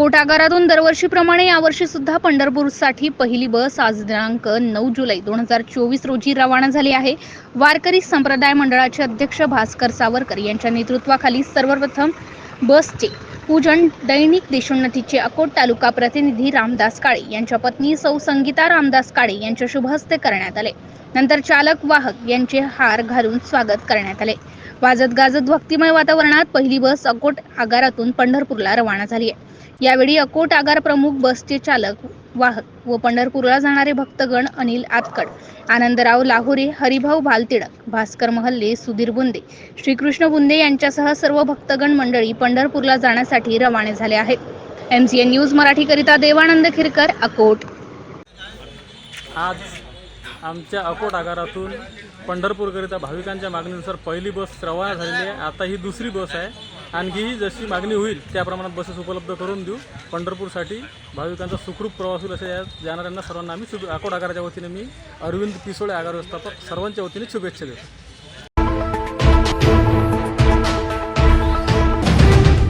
अकोट आगारातून दरवर्षीप्रमाणे यावर्षी सुद्धा पंढरपूरसाठी पहिली बस आज दिनांक नऊ जुलै दोन हजार चोवीस रोजी रवाना झाली आहे. वारकरी संप्रदाय मंडळाचे अध्यक्ष भास्कर सावरकर यांच्या नेतृत्वाखाली सर्वप्रथम बसचे पूजन दैनिक देशोन्नतीचे अकोट तालुका प्रतिनिधी रामदास काळे यांच्या पत्नी सौ संगीता रामदास काळे यांच्या शुभहस्ते करण्यात आले. नंतर चालक वाहक यांचे हार घालून स्वागत करण्यात आले. वाजत गाजत भक्तिमय वातावरणात पहिली बस अकोट आगारातून पंढरपूरला रवाना झाली आहे. यावेळी अकोट आगार प्रमुख बसचे चालक वाहक व पंढरपूरला जाणारे भक्तगण अनिल आतकड आनंदराव लाहोरे हरिभाऊ भालतिडक भास्कर महल्ले सुधीर बुंदे श्रीकृष्ण बुंदे यांच्यासह सर्व भक्तगण मंडळी पंढरपूरला जाण्यासाठी रवाने झाले आहेत. एम सी एन न्यूज मराठीकरिता देवानंद खिरकर अकोट. आज आमच्या अकोट आगारातून पंढरपूरकरिता भाविकांच्या मागणीनुसार पहिली बस रवाना झालेली आहे. आता ही दुसरी बस आहे. आणखीही जशी मागणी होईल त्या प्रमाणात बसेस उपलब्ध करून देऊ. पंढरपूरसाठी भाविकांचा सुखरूप प्रवास होईल असे या जाणाऱ्यांना सर्वांना आम्ही शुभ अकोट आगाराच्या वतीने मी अरविंद पिसोळे आगार व्यवस्थापक सर्वांच्या वतीने शुभेच्छा देतो.